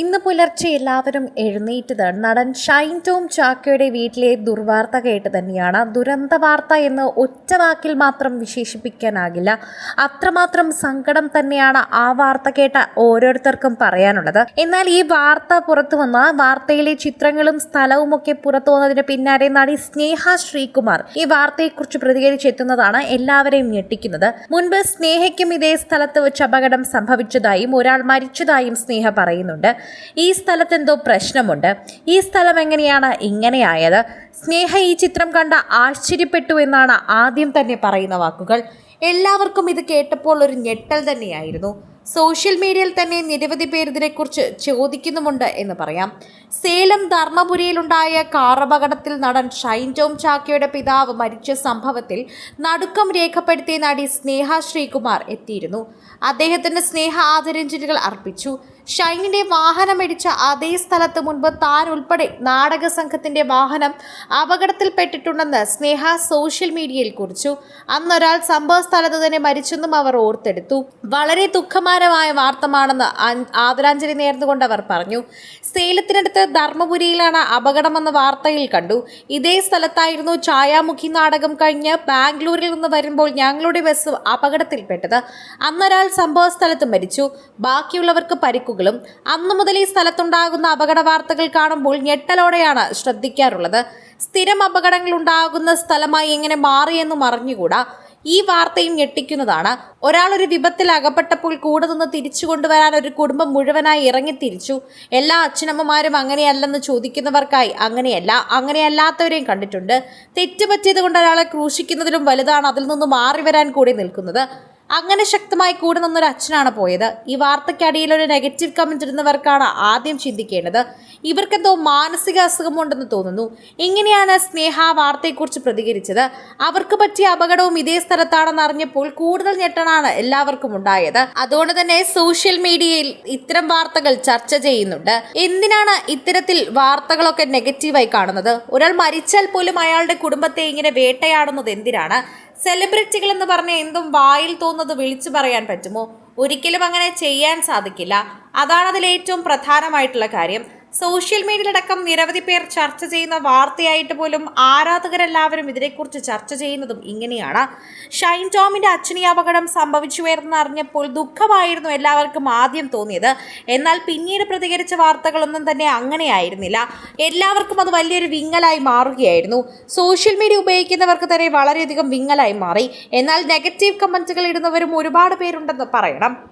ഇന്ന് പുലർച്ചെ എല്ലാവരും എഴുന്നേറ്റത് നടൻ ഷൈൻ ടോം ചാക്കയുടെ വീട്ടിലെ ദുർവാർത്ത കേട്ട് തന്നെയാണ്. ദുരന്ത വാർത്ത എന്ന് ഒറ്റ വാക്കിൽ മാത്രം വിശേഷിപ്പിക്കാനാകില്ല. അത്രമാത്രം സങ്കടം തന്നെയാണ് ആ വാർത്ത കേട്ട ഓരോരുത്തർക്കും പറയാനുള്ളത്. എന്നാൽ ഈ വാർത്ത പുറത്തു വന്ന വാർത്തയിലെ ചിത്രങ്ങളും സ്ഥലവും ഒക്കെ പുറത്തു വന്നതിന് പിന്നാലെ നടി സ്നേഹ ശ്രീകുമാർ ഈ വാർത്തയെക്കുറിച്ച് പ്രതികരിച്ചെത്തുന്നതാണ് എല്ലാവരെയും ഞെട്ടിക്കുന്നത്. മുൻപ് സ്നേഹയ്ക്കും ഇതേ സ്ഥലത്ത് വെച്ച് അപകടം സംഭവിച്ചതായും ഒരാൾ മരിച്ചതായും സ്നേഹ പറയുന്നുണ്ട്. ഈ സ്ഥലത്ത് എന്തോ പ്രശ്നമുണ്ട്. ഈ സ്ഥലം എങ്ങനെയാണ് ഇങ്ങനെയായത്? സ്നേഹ ഈ ചിത്രം കണ്ട ആശ്ചര്യപ്പെട്ടു എന്നാണ് ആദ്യം തന്നെ പറയുന്ന വാക്കുകൾ. എല്ലാവർക്കും ഇത് കേട്ടപ്പോൾ ഒരു ഞെട്ടൽ തന്നെയായിരുന്നു. സോഷ്യൽ മീഡിയയിൽ തന്നെ നിരവധി പേർ ഇതിനെക്കുറിച്ച് ചോദിക്കുന്നുമുണ്ട് എന്ന് പറയാം. സേലം ധർമ്മപുരിയിലുണ്ടായ കാർ അപകടത്തിൽ നടൻ ഷൈൻ ടോം ചാക്കയുടെ പിതാവ് മരിച്ച സംഭവത്തിൽ നടുക്കം രേഖപ്പെടുത്തിയ നടി സ്നേഹ ശ്രീകുമാർ എത്തിയിരുന്നു. അദ്ദേഹത്തിന്റെ സ്നേഹ ആദരാഞ്ജലികൾ അർപ്പിച്ചു. ഷൈനിന്റെ വാഹനം ഇടിച്ച അതേ സ്ഥലത്ത് മുൻപ് താൻ ഉൾപ്പെടെ നാടക സംഘത്തിന്റെ വാഹനം അപകടത്തിൽപ്പെട്ടിട്ടുണ്ടെന്ന് സ്നേഹ സോഷ്യൽ മീഡിയയിൽ കുറിച്ചു. അന്നൊരാൾ സംഭവ സ്ഥലത്ത് തന്നെ മരിച്ചെന്നും അവർ ഓർത്തെടുത്തു. വളരെ ദുഃഖമാരമായ വാർത്തമാണെന്ന് ആദരാഞ്ജലി നേർന്നുകൊണ്ട് അവർ പറഞ്ഞു. സേലത്തിനടുത്ത് ധർമ്മപുരിയിലാണ് അപകടമെന്ന വാർത്തയിൽ കണ്ടു. ഇതേ സ്ഥലത്തായിരുന്നു ഛായാമുഖി നാടകം കഴിഞ്ഞ് ബാംഗ്ലൂരിൽ നിന്ന് വരുമ്പോൾ ഞങ്ങളുടെ ബസ് അപകടത്തിൽപ്പെട്ടത്. അന്നൊരാൾ സംഭവ സ്ഥലത്ത് മരിച്ചു. ബാക്കിയുള്ളവർക്ക് പരിക്കുകളും അന്നു മുതൽ ഈ സ്ഥലത്തുണ്ടാകുന്ന അപകട വാർത്തകൾ കാണുമ്പോൾ ഞെട്ടലോടെയാണ് ശ്രദ്ധിക്കാറുള്ളത്. സ്ഥിരം അപകടങ്ങൾ ഉണ്ടാകുന്ന സ്ഥലമായി എങ്ങനെ മാറിയെന്നും അറിഞ്ഞുകൂടാ. ഈ വാർത്തയും ഞെട്ടിക്കുന്നതാണ്. ഒരാൾ ഒരു വിപത്തിൽ അകപ്പെട്ടപ്പോൾ കൂടെ നിന്ന് തിരിച്ചു കൊണ്ടുവരാൻ ഒരു കുടുംബം മുഴുവനായി ഇറങ്ങിത്തിരിച്ചു എല്ലാ അച്ഛനമ്മമാരും അങ്ങനെയല്ലെന്ന് ചോദിക്കുന്നവർക്കായി അങ്ങനെയല്ല അങ്ങനെയല്ലാത്തവരെയും കണ്ടിട്ടുണ്ട്. തെറ്റുപറ്റിയത് കൊണ്ട് ഒരാളെ ക്രൂശിക്കുന്നതിലും വലുതാണ് അതിൽ നിന്ന് മാറി വരാൻ കൂടി നിൽക്കുന്നത്. അങ്ങനെ ശക്തമായി കൂടെ നിന്നൊരു അച്ഛനാണ് പോയത്. ഈ വാർത്തയ്ക്കടിയിൽ ഒരു നെഗറ്റീവ് കമന്റ് ഇടുന്നവർക്കാണ് ആദ്യം ചിന്തിക്കേണ്ടത്. ഇവർക്കെന്തോ മാനസിക അസുഖമുണ്ടെന്ന് തോന്നുന്നു. ഇങ്ങനെയാണ് സ്നേഹ വാർത്തയെക്കുറിച്ച് പ്രതികരിച്ചത്. അവർക്ക് പറ്റിയ അപകടവും ഇതേ സ്ഥലത്താണെന്ന് അറിഞ്ഞപ്പോൾ കൂടുതൽ ഞെട്ടനാണ് എല്ലാവർക്കും ഉണ്ടായത്. അതുകൊണ്ട് തന്നെ സോഷ്യൽ മീഡിയയിൽ ഇത്തരം വാർത്തകൾ ചർച്ച ചെയ്യുന്നുണ്ട്. എന്തിനാണ് ഇത്തരത്തിൽ വാർത്തകളൊക്കെ നെഗറ്റീവായി കാണുന്നത്? ഒരാൾ മരിച്ചാൽ പോലും അയാളുടെ കുടുംബത്തെ ഇങ്ങനെ വേട്ടയാടുന്നത് എന്തിനാണ്? സെലിബ്രിറ്റികൾ എന്ന് പറഞ്ഞ എന്തും വായിൽ തോന്നുന്നത് വിളിച്ചു പറയാൻ പറ്റുമോ? ഒരിക്കലും അങ്ങനെ ചെയ്യാൻ സാധിക്കില്ല. അതാണ് അതിൽ ഏറ്റവും പ്രധാനമായിട്ടുള്ള കാര്യം. സോഷ്യൽ മീഡിയയിലടക്കം നിരവധി പേർ ചർച്ച ചെയ്യുന്ന വാർത്തയായിട്ട് പോലും ആരാധകരെല്ലാവരും ഇതിനെക്കുറിച്ച് ചർച്ച ചെയ്യുന്നതും ഇങ്ങനെയാണ്. ഷൈൻ ടോമിന്റെ അച്ഛനി അപകടം സംഭവിച്ചു എന്ന് അറിഞ്ഞപ്പോൾ ദുഃഖമായിരുന്നു എല്ലാവർക്കും ആദ്യം തോന്നിയത്. എന്നാൽ പിന്നീട് പ്രതികരിച്ച വാർത്തകളൊന്നും തന്നെ അങ്ങനെയായിരുന്നില്ല. എല്ലാവർക്കും അത് വലിയൊരു വിങ്ങലായി മാറുകയായിരുന്നു. സോഷ്യൽ മീഡിയ ഉപയോഗിക്കുന്നവർക്ക് തന്നെ വളരെയധികം വിങ്ങലായി മാറി. എന്നാൽ നെഗറ്റീവ് കമന്റുകൾ ഇടുന്നവരും ഒരുപാട് പേരുണ്ടെന്ന് പറയണം.